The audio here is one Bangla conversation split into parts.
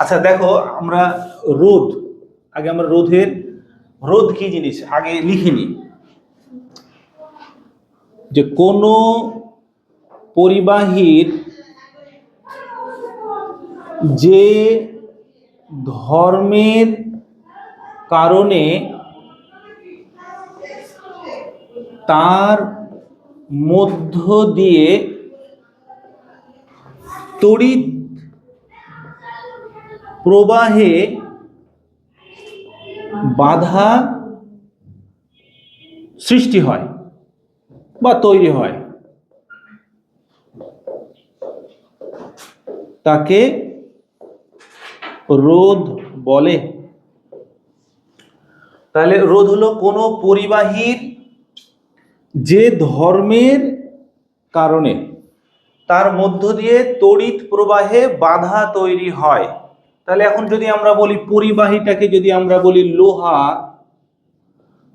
আচ্ছা দেখো, আমরা রোদ আগে আমরা রোধের রোদ কি জিনিস? আগে লিখিনি। যে কোনো পরিবাহীর যে ধর্মের কারণে তার মধ্য দিয়ে তড়িৎ প্রবাহে বাধা সৃষ্টি হয় বা তৈরি হয়। তাকে রোধ বলে। তাহলে রোধ হলো কোনো পরিবাহীর যে ধর্মের কারণে তার মধ্য দিয়ে তড়িৎ প্রবাহে বাধা তৈরি হয়। তাহলে এখন যদি আমরা বলি পরিবাহীটাকে যদি আমরা বলি লোহা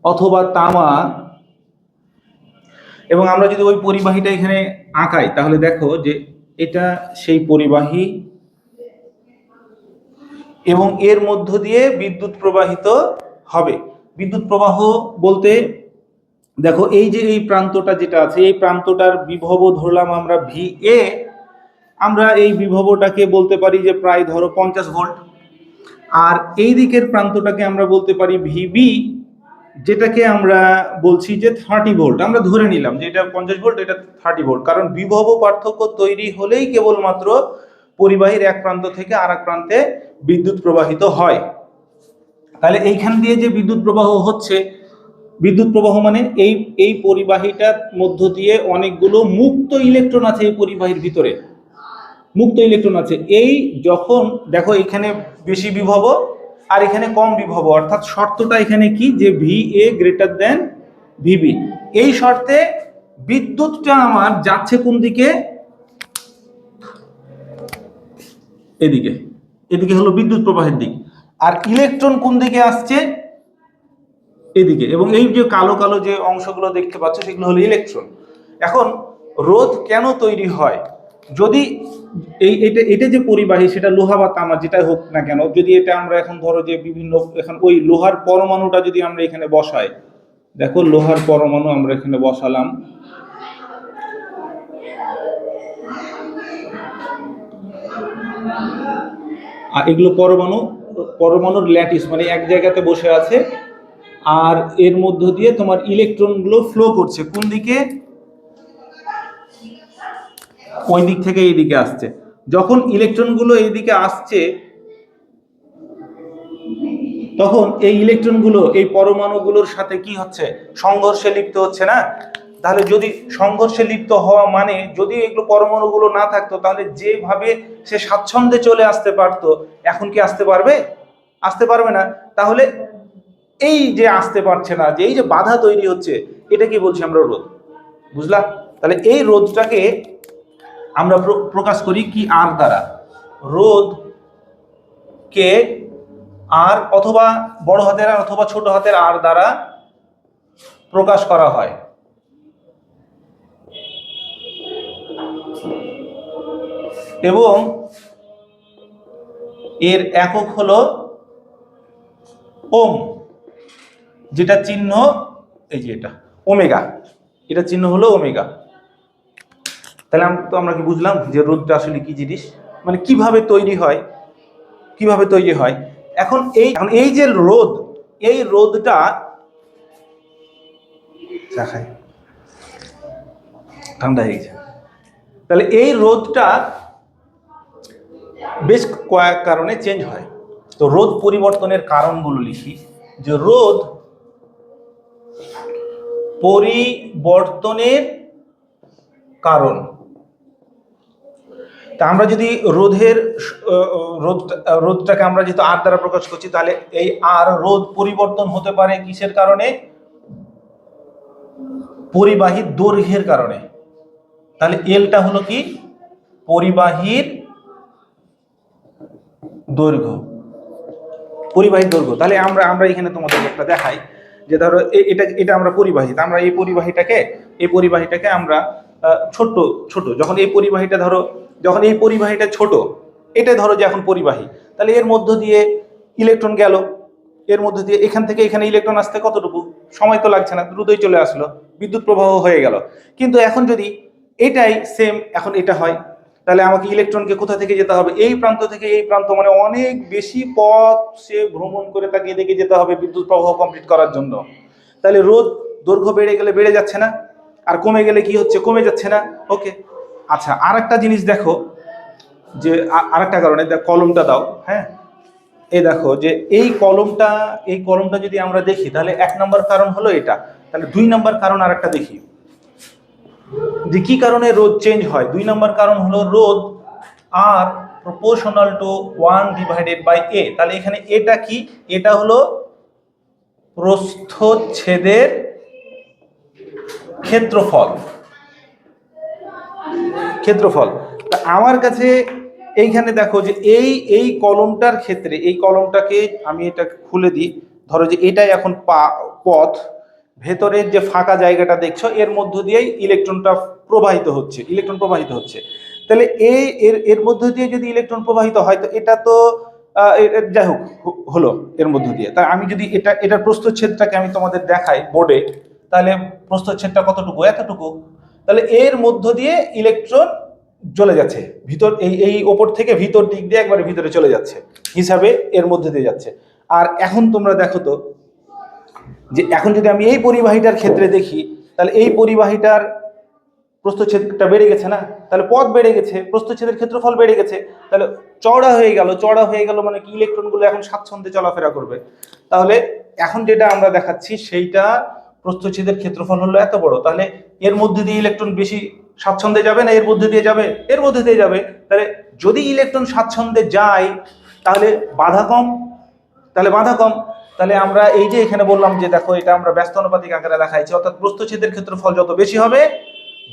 অথবা তামা, এবং আমরা যদি ওই পরিবাহীটা এখানে আঁকাই, তাহলে দেখো যে এটা সেই পরিবাহী এবং এর মধ্য দিয়ে বিদ্যুৎ প্রবাহিত হবে। বিদ্যুৎ প্রবাহ বলতে দেখো, এই যে এই প্রান্তটা যেটা আছে, এই প্রান্তটার বিভব ধরলাম আমরা ভি এ আমরা এই বিভবটাকে বলতে পারি যে প্রায় ধরো পঞ্চাশ ভোল্ট। আর এই দিকের প্রান্তটাকে আমরা বলতে পারি ভিবি, যেটাকে আমরা বলছি যে থার্টি ভোল্ট। আমরা ধরে নিলাম যে এটা পঞ্চাশ ভোল্ট, এটা থার্টি ভোল্ট। কারণ বিভব পার্থক্য তৈরি হলেই কেবলমাত্র পরিবাহীর এক প্রান্ত থেকে আর প্রান্তে বিদ্যুৎ প্রবাহিত হয়। তাহলে এইখান দিয়ে যে বিদ্যুৎ প্রবাহ হচ্ছে, বিদ্যুৎ প্রবাহ মানে এই এই পরিবাহীটার মধ্য দিয়ে অনেকগুলো মুক্ত ইলেকট্রন আছে এই পরিবাহীর ভিতরে। মুক্ত ইলেকট্রন আছে। এই যখন, দেখো এখানে বেশি বিভব আর এখানে কম বিভব, অর্থাৎ শর্তটা এখানে কি? যে V A greater than VB এই শর্তে বিদ্যুৎটা আমার যাচ্ছে কোন দিকে? এদিকে। এদিকে হলো বিদ্যুৎ প্রবাহের দিক। আর ইলেকট্রন কোন দিকে আসছে? এদিকে। এবং এই যে কালো কালো যে অংশগুলো দেখতে পাচ্ছ, সেগুলো হলো ইলেকট্রন। এখন রোধ কেন তৈরি হয়? যদি এই এটা এটা যে পরিবাহী, সেটা লোহা বা তামা, যেটাই হোক না কেন, যদি এটা আমরা এখন ধরো যে বিভিন্ন এখন ওই লোহার পরমাণুটা যদি আমরা এখানে বসাই, দেখো লোহার পরমাণু আমরা এখানে বসালাম। আর এগুলো পরমাণু, পরমাণুর ল্যাটিস মানে এক জায়গাতে বসে আছে, আর এর মধ্য দিয়ে তোমার ইলেকট্রনগুলো ফ্লো করছে। কোন দিকে? ওই দিক থেকে এই দিকে আসছে। যখন ইলেকট্রনগুলো এইদিকে আসছে, তখন এই ইলেকট্রনগুলো এই পরমাণুগুলোর সাথে কি হচ্ছে? সংঘর্ষে লিপ্ত হচ্ছে না? তাহলে যদি সংঘর্ষে লিপ্ত হওয়া মানে যদি এগুলো পরমাণুগুলো না থাকতো, তাহলে যেভাবে সে স্বাচ্ছন্দ্যে চলে আসতে পারতো, এখন কি আসতে পারবে? আসতে পারবে না। তাহলে এই যে আসতে পারছে না, যে এই যে বাধা তৈরি হচ্ছে, এটা কি বলছি আমরা রোধ? বুঝলা? তাহলে এই রোধটাকে আমরা প্র- প্রকাশ করি কি আর দ্বারা। রোধ কে আর অথবা বড় হাতের আর অথবা ছোট হাতের আর দ্বারা প্রকাশ করা হয়। এবং এর একক হল ওম, যেটা চিহ্ন, এই যে এটা, ওমেগা, এটা চিহ্ন হলো ওমেগা। তাহলে তো আমরা কি বুঝলাম যে রোদটা আসলে কি জিনিস? মানে কীভাবে তৈরি হয়? কীভাবে তৈরি হয়? এখন এই এখন এই যে রোদ, এই রোদটা ঠান্ডা হয়ে গেছে। তাহলে এই রোদটা বেশ কয়েক কারণে চেঞ্জ হয়। তো রোদ পরিবর্তনের কারণগুলো লিখি। যে রোদ পরিবর্তনের কারণ। তা আমরা যদি রোধের আহ, রোধটাকে আমরা যেহেতু আর দ্বারা প্রকাশ করছি তাহলে এই আর রোধ পরিবর্তন হতে পারে কিসের কারণে? পরিবাহীর দৈর্ঘ্যের কারণে। তাহলে এলটা হলো কি? পরিবাহীর দৈর্ঘ্য। পরিবাহীর দৈর্ঘ্য। তাহলে আমরা আমরা এখানে তোমাদের একটা দেখাই যে ধরো এটা এটা আমরা পরিবাহী। আমরা এই পরিবাহীটাকে এই পরিবাহীটাকে আমরা ছোট ছোট। যখন এই পরিবাহীটা ধরো যখন এই পরিবাহীটা ছোট এটাই ধরো যে এখন পরিবাহী, তাহলে এর মধ্য দিয়ে ইলেকট্রন গেল। এর মধ্য দিয়ে এখান থেকে এখানে ইলেকট্রন আসতে কতটুকু? সময় তো লাগছে না, দ্রুতই চলে আসলো, বিদ্যুৎ প্রবাহ হয়ে গেল। কিন্তু এখন যদি এটাই সেম এখন এটা হয়, তাহলে আমাকে ইলেকট্রনকে কোথা থেকে যেতে হবে? এই প্রান্ত থেকে এই প্রান্ত মানে অনেক বেশি পথ সে ভ্রমণ করে তাকে এদিকে যেতে হবে বিদ্যুৎ প্রবাহ কমপ্লিট করার জন্য। তাহলে রোদ দৈর্ঘ্য বেড়ে গেলে বেড়ে যাচ্ছে না, আর কমে গেলে কি হচ্ছে? কমে যাচ্ছে না। ওকে আচ্ছা আর একটা জিনিস দেখো যে আর একটা কারণে কলমটা দাও হ্যাঁ? এই দেখো যে, এই কলমটা এই কলমটা যদি আমরা দেখি, তাহলে এক নম্বর কারণ হলো এটা। তাহলে দুই নম্বর কারণ আর একটা দেখি। যে, কি কারণে রোদ চেঞ্জ হয়? দুই নম্বর কারণ হলো রোদ আর proportional to one divided by a তাহলে এখানে এটা কি? এটা হলো প্রস্থচ্ছেদের ক্ষেত্রফল। ক্ষেত্রফল। তা আমার কাছে এইখানে দেখো যে এই এই কলমটার ক্ষেত্রে, এই কলমটাকে আমি এটা খুলে দিই। ধরো যে এটাই এখন পথ। ভেতরের যে ফাঁকা জায়গাটা দেখছ, এর মধ্য দিয়েই ইলেকট্রনটা প্রবাহিত হচ্ছে, ইলেকট্রন প্রবাহিত হচ্ছে। তাহলে এই এর এর মধ্য দিয়ে যদি ইলেকট্রন প্রবাহিত হয়, তো এটা তো যাই হোক হলো এর মধ্য দিয়ে। তাই আমি যদি এটা, এটার প্রস্থচ্ছেদটাকে আমি তোমাদের দেখাই বোর্ডে, তাহলে প্রস্থচ্ছেদটা কতটুকু? এতটুকু। তাহলে এর মধ্য দিয়ে ইলেকট্রন চলে যাচ্ছে। ভিতর, এই এই ওপর থেকে ভিতর দিক দিয়ে একবারে ভিতরে চলে যাচ্ছে। হিসাবে এর মধ্যে দিয়ে যাচ্ছে। আর এখন তোমরা দেখো তো, যে এখন যদি আমি এই পরিবাহীটার ক্ষেত্রে দেখি, তাহলে এই পরিবাহীটার প্রস্থচ্ছেদটা বেড়ে গেছে না? তাহলে পথ বেড়ে গেছে, প্রস্থচ্ছেদের ক্ষেত্রফল বেড়ে গেছে। তাহলে চওড়া হয়ে গেল চড়া হয়ে গেল মানে কি? ইলেকট্রনগুলো এখন স্বাচ্ছন্দ্যে চলাফেরা করবে। তাহলে এখন যেটা আমরা দেখাচ্ছি, সেইটা প্রস্থচ্ছেদের ক্ষেত্রফল হলো এত বড়। তাহলে এর মধ্যে দিয়ে ইলেকট্রন বেশি স্বাচ্ছন্দ্যে যাবে না? এর মধ্যে দিয়ে যাবে? এর মধ্যে দিয়ে যাবে। তাহলে যদি ইলেকট্রন স্বাচ্ছন্দ্যে যায়, তাহলে বাধা কম। তাহলে বাধা কম। তাহলে আমরা এই যে এখানে বললাম যে দেখো, এটা আমরা ব্যস্ত অনুপাতিক আকারে দেখাইছি অর্থাৎ প্রস্থচ্ছেদের ক্ষেত্রফল যত বেশি হবে,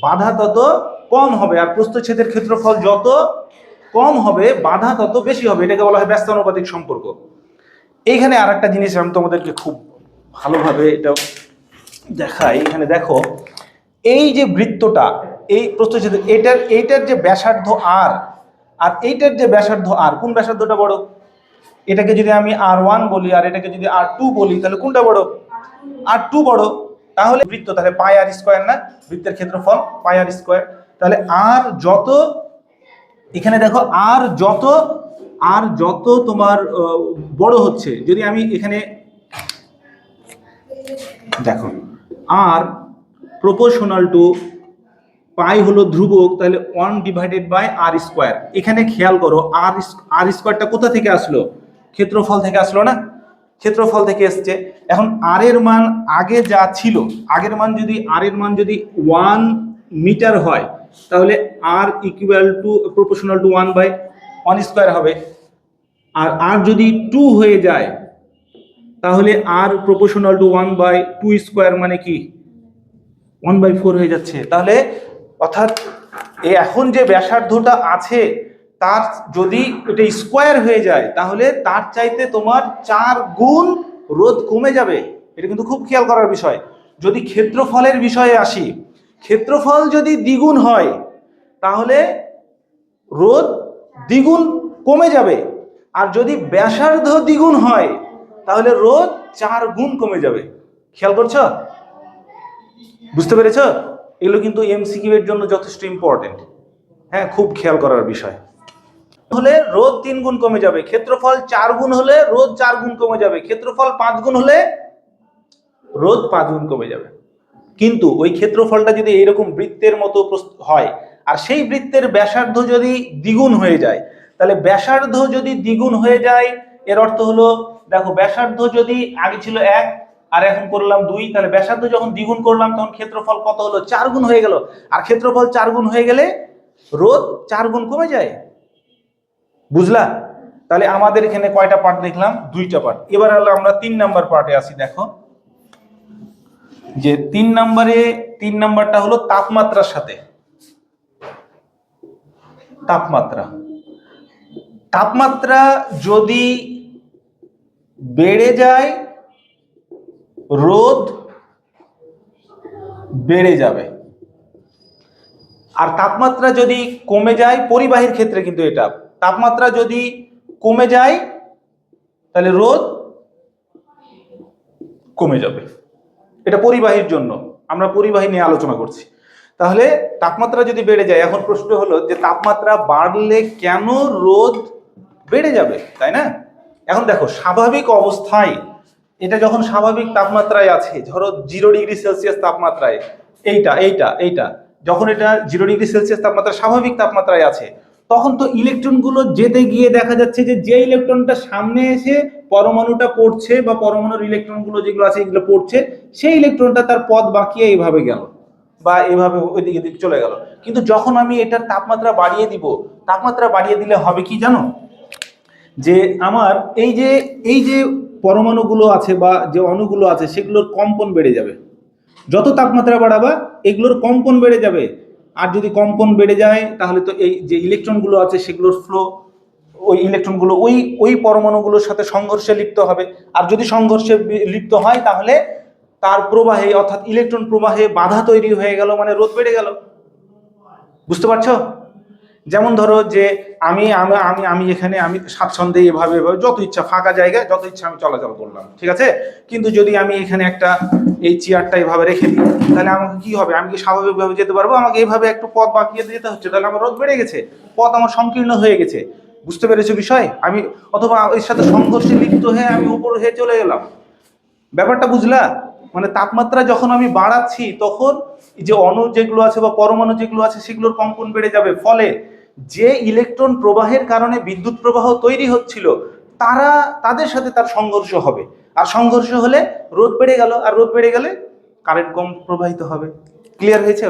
বাধা তত কম হবে। আর প্রস্থচ্ছেদের ক্ষেত্রফল যত কম হবে, বাধা তত বেশি হবে। এটাকে বলা হয় ব্যস্ত অনুপাতিক সম্পর্ক। এইখানে আর একটা জিনিস আমি তোমাদেরকে খুব ভালোভাবে এটা দেখাই। এখানে দেখো এই যে বৃত্তটা, এই প্রস্থচ্ছেদ এটার, এইটার যে ব্যাসার্ধ আর আর এইটার যে ব্যাসার্ধ আর কোন ব্যাসার্ধটা বড়? এটাকে যদি আমি আর ওয়ান বলি আর এটাকে যদি আর টু বলি, তাহলে কোনটা বড়? আর টু বড়। তাহলে বৃত্ত, তাহলে পাই আর স্কোয়ার না? বৃত্তের ক্ষেত্রফল পাই আর স্কোয়ার তাহলে আর যত, এখানে দেখো আর যত আর যত তোমার বড় হচ্ছে, যদি আমি এখানে, দেখো আর প্রপোর্শনাল টু পাই হলো ধ্রুবক, তাহলে one divided by r square এখানে খেয়াল করো আর আর স্কোয়ারটা কোথা থেকে আসলো? ক্ষেত্রফল থেকে আসলো না? ক্ষেত্রফল থেকে এসছে। এখন আর এর মান আগে যা ছিল, আগের মান যদি আর এর মান যদি ওয়ান মিটার হয়, তাহলে r equal to proportional to one by one square হবে। আর আর যদি টু হয়ে যায়, তাহলে r proportional to one by two square মানে কি? ওয়ান বাই ফোর হয়ে যাচ্ছে। তাহলে অর্থাৎ এখন যে ব্যাসার্ধটা আছে, তার যদি এটা স্কোয়ার হয়ে যায়, তাহলে তার চাইতে তোমার চার গুণ রোধ কমে যাবে। এটা কিন্তু খুব খেয়াল করার বিষয়। যদি ক্ষেত্রফলের বিষয়ে আসি, ক্ষেত্রফল যদি দ্বিগুণ হয়, তাহলে রোধ দ্বিগুণ কমে যাবে। আর যদি ব্যাসার্ধ দ্বিগুণ হয়, তাহলে রোধ চার গুণ কমে যাবে। খেয়াল করছ? বুঝতে পেরেছ? এগুলো কিন্তু এমসিকিউ এর জন্য যথেষ্ট ইম্পর্টেন্ট হ্যাঁ খুব খেয়াল করার বিষয়। হলে রোদ তিন গুণ কমে যাবে। ক্ষেত্রফল চার গুণ হলে রোদ চার গুণ কমে যাবে। ক্ষেত্রফল পাঁচ গুণ হলে রোদ পাঁচ গুণ কমে যাবে। কিন্তু ওই ক্ষেত্রফলটা যদি এইরকম বৃত্তের মতো হয়, আর সেই বৃত্তের ব্যাসার্ধ যদি দ্বিগুণ হয়ে যায়, তাহলে ব্যাসার্ধ যদি দ্বিগুণ হয়ে যায়, এর অর্থ হলো, দেখো, ব্যাসার্ধ যদি আগে ছিল এক আর এখন করলাম দুই, তাহলে ব্যাসার্ধ যখন দ্বিগুণ করলাম, তখন ক্ষেত্রফল কত হলো? চার গুণ হয়ে গেল। আর ক্ষেত্রফল চার গুণ হয়ে গেলে রোদ চার গুণ কমে যায়। বুঝলা? তাহলে আমাদের এখানে কয়টা পার্ট দেখলাম? দুইটা পার্ট এবার হলো আমরা তিন নাম্বার পার্টে আসি, দেখো। যে তিন নাম্বারে, তিন নাম্বারটা হলো তাপমাত্রার সাথে। তাপমাত্রা। তাপমাত্রা যদি বেড়ে যায় রোদ বেড়ে যাবে। আর তাপমাত্রা যদি কমে যায়, পরিবাহীর ক্ষেত্রে কিন্তু এটা, তাপমাত্রা যদি কমে যায়, তাহলে রোদ কমে যাবে। এটা পরিবাহীর জন্য, আমরা পরিবাহী নিয়ে আলোচনা করছি। তাহলে তাপমাত্রা যদি বেড়ে যায়, এখন প্রশ্ন হলো যে তাপমাত্রা বাড়লে কেন রোদ বেড়ে যাবে, তাই না? এখন দেখো, স্বাভাবিক অবস্থায় এটা যখন স্বাভাবিক তাপমাত্রায় আছে, ধরো জিরো ডিগ্রি সেলসিয়াস তাপমাত্রায়, এইটা এইটা এইটা, যখন এটা জিরো ডিগ্রি সেলসিয়াস তাপমাত্রা স্বাভাবিক তাপমাত্রায় আছে, তখন তো ইলেকট্রনগুলো যেতে গিয়ে দেখা যাচ্ছে যে যে ইলেকট্রনটা সামনে এসে পরমাণুটা পড়ছে বা পরমাণুর ইলেকট্রনগুলো যেগুলো আছে এগুলো পড়ছে, সেই ইলেকট্রনটা তার পথ বাঁকিয়ে এইভাবে গেল বা এইভাবে ওইদিকে দিকে চলে গেল। কিন্তু যখন আমি এটার তাপমাত্রা বাড়িয়ে দিব, তাপমাত্রা বাড়িয়ে দিলে হবে কি জানো? যে আমার এই যে এই যে পরমাণুগুলো আছে বা যে অণুগুলো আছে, সেগুলোর কম্পন বেড়ে যাবে। যত তাপমাত্রা বাড়াবা, এগুলোর কম্পন বেড়ে যাবে। আর যদি কম্পন বেড়ে যায়, তাহলে তো এই যে ইলেকট্রনগুলো আছে, সেগুলোর ফ্লো ওই ইলেকট্রনগুলো ওই ওই পরমাণুগুলোর সাথে সংঘর্ষে লিপ্ত হবে। আর যদি সংঘর্ষে লিপ্ত হয়, তাহলে তার প্রবাহে, অর্থাৎ ইলেকট্রন প্রবাহে বাধা তৈরি হয়ে গেল মানে রোধ বেড়ে গেল। বুঝতে পারছ? যেমন ধরো যে আমি আমি আমি আমি এখানে, আমি স্বাচ্ছন্দ্যে এভাবে এভাবে যত ইচ্ছা ফাঁকা জায়গায়, যত ইচ্ছা আমি চলাচল করলাম, ঠিক আছে? কিন্তু যদি আমি এখানে একটা এই চেয়ারটা এভাবে রেখে দিই, তাহলে আমাকে কি হবে? আমি কি স্বাভাবিকভাবে যেতে পারব? আমাকে এইভাবে একটু পথ বাঁকিয়ে যেতে হচ্ছে, তাহলে আমার রোদ বেড়ে গেছে, পথ আমার সংকীর্ণ হয়ে গেছে। বুঝতে পেরেছ বিষয়? আমি, অথবা এর সাথে সংঘর্ষে লিপ্ত হয়ে আমি উপর হয়ে চলে গেলাম ব্যাপারটা বুঝলা? মানে তাপমাত্রা যখন আমি বাড়াচ্ছি, তখন যে অণু যেগুলো আছে বা পরমাণু যেগুলো আছে, সেগুলোর কম্পন বেড়ে যাবে। ফলে যে ইলেকট্রন প্রবাহের কারণে বিদ্যুৎ প্রবাহ তৈরি হচ্ছিল, তারা, তাদের সাথে তার সংঘর্ষ হবে। আর সংঘর্ষ হলে রোদ বেড়ে গেল, আর রোদ বেড়ে গেলে কারেন্ট কম প্রবাহিত হবে। ক্লিয়ার হয়েছে?